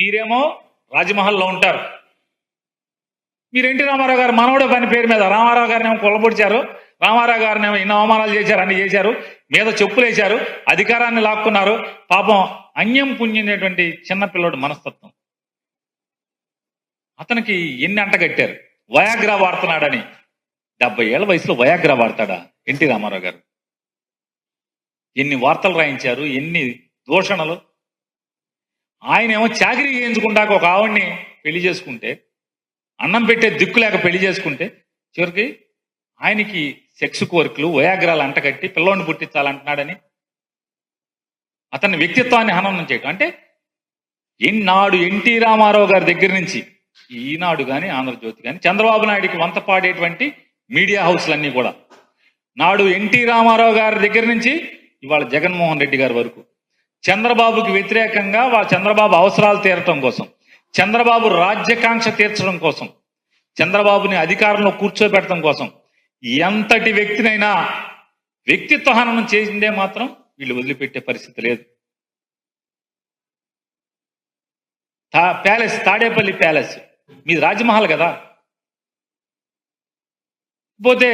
మీరేమో రాజమహల్లో ఉంటారు. మీరు ఎన్టీ రామారావు గారు? మనవడే పని పేరు మీద. రామారావు గారిని ఏమో కొల్లబొడిచారు. రామారావు గారిని ఏమో ఎన్నో అవమానాలు చేశారు అన్ని చేశారు. మీద చెప్పులు వేశారు అధికారాన్ని లాక్కున్నారు. పాపం అన్యం పుణ్యమైనటువంటి చిన్న పిల్లోడు మనస్తత్వం. అతనికి ఎన్ని అంటగట్టారు వయాగ్రా వాడుతున్నాడని. డెబ్బై ఏళ్ళ వయసులో వయాగ్రా వాడతాడా ఎన్టీ రామారావు గారు? ఎన్ని వార్తలు రాయించారు? ఎన్ని దూషణలు? ఆయన ఏమో చాకరీ చేయించుకుంటాక ఒక ఆవిడ్ని పెళ్ళి చేసుకుంటే అన్నం పెట్టే దిక్కు లేక పెళ్ళి చేసుకుంటే చివరికి ఆయనకి సెక్స్ కోరికలు వయాగ్రాలు అంటగట్టి పిల్లోని పుట్టించాలంటున్నాడని అతని వ్యక్తిత్వాన్ని హననం చేయటం. అంటే ఈనాడు ఎన్టీ రామారావు గారి దగ్గర నుంచి ఈనాడు కానీ ఆంధ్రజ్యోతి కానీ చంద్రబాబు నాయుడికి వంత పాడేటువంటి మీడియా హౌస్లన్నీ కూడా. నాడు ఎన్టీ రామారావు గారి దగ్గర నుంచి ఇవాళ జగన్మోహన్ రెడ్డి గారి వరకు చంద్రబాబుకి వ్యతిరేకంగా వాళ్ళ చంద్రబాబు అవసరాలు తీరటం కోసం చంద్రబాబు రాజ్యకాంక్ష తీర్చడం కోసం చంద్రబాబుని అధికారంలో కూర్చోబెట్టడం కోసం ఎంతటి వ్యక్తినైనా వ్యక్తిత్వ హననం చేసిందే మాత్రం వీళ్ళు వదిలిపెట్టే పరిస్థితి లేదు. తా ప్యాలెస్ తాడేపల్లి ప్యాలెస్ మీది రాజమహల్ కదా? పోతే